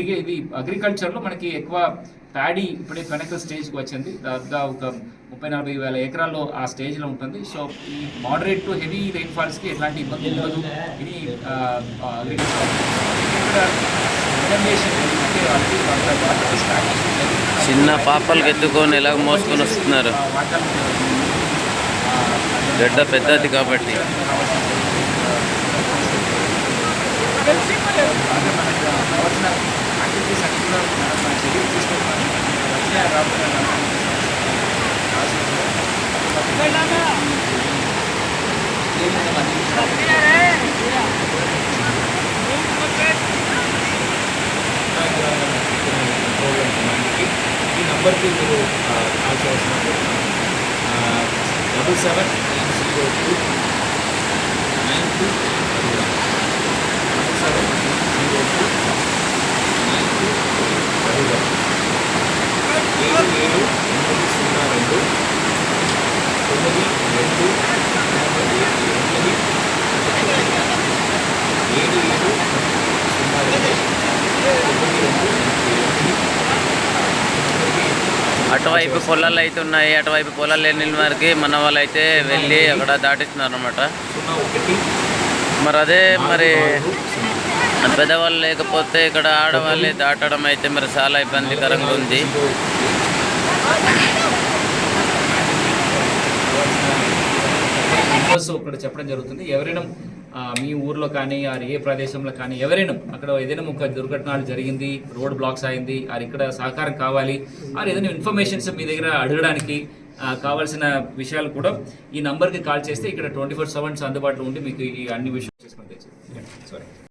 ఇది అగ్రికల్చర్లో మనకి ఎక్కువ ప్యాడీ ఇప్పుడే పెనకల్ స్టేజ్కి వచ్చింది. దాదాపుగా ఒక ముప్పై నలభై వేల ఎకరాల్లో ఆ స్టేజ్లో ఉంటుంది. సో ఈ మోడరేట్ టు హెవీ రైన్ఫాల్స్కి ఎట్లాంటి ఇబ్బంది ఉండదు. ఇది. చిన్న పాపలకి ఎత్తుకొని ఎలా మోసుకొని వస్తున్నారు? గడ్డ పెద్దది కాబట్టి. నంబర్కి మీరు కాల్ చేయాల్సిన double seven nine zero two nine two seven zero two nine two double one ఏడు ఏడు ఎనిమిది సున్నా రెండు తొమ్మిది రెండు అటువైపు పొలాలు అయితే ఉన్నాయి అటువైపు పొలాలు లేని వారికి మన వాళ్ళు అయితే వెళ్ళి అక్కడ దాటిస్తున్నారు అనమాట మరి అదే మరి పెద్దవాళ్ళు లేకపోతే ఇక్కడ ఆడవాళ్ళే దాటడం అయితే మరి చాలా ఇబ్బందికరంగా ఉంది. ఇక్కడ చెప్పడం జరుగుతుంది ఎవరైనా మీ ఊర్లో కానీ ఆర్ ఏ ప్రదేశంలో కానీ ఎవరైనా అక్కడ ఏదైనా ఒక దుర్ఘటనలు జరిగింది రోడ్ బ్లాక్స్ అయింది ఆరు ఇక్కడ సహకారం కావాలి ఆర్ ఏదైనా ఇన్ఫర్మేషన్స్ మీ దగ్గర అడగడానికి కావాల్సిన విషయాలు కూడా ఈ నంబర్కి కాల్ చేస్తే ఇక్కడ ట్వంటీ ఫోర్ సెవెన్స్ అందుబాటులో ఉండి మీకు ఈ అన్ని విషయాలు చేసుకుని సారీ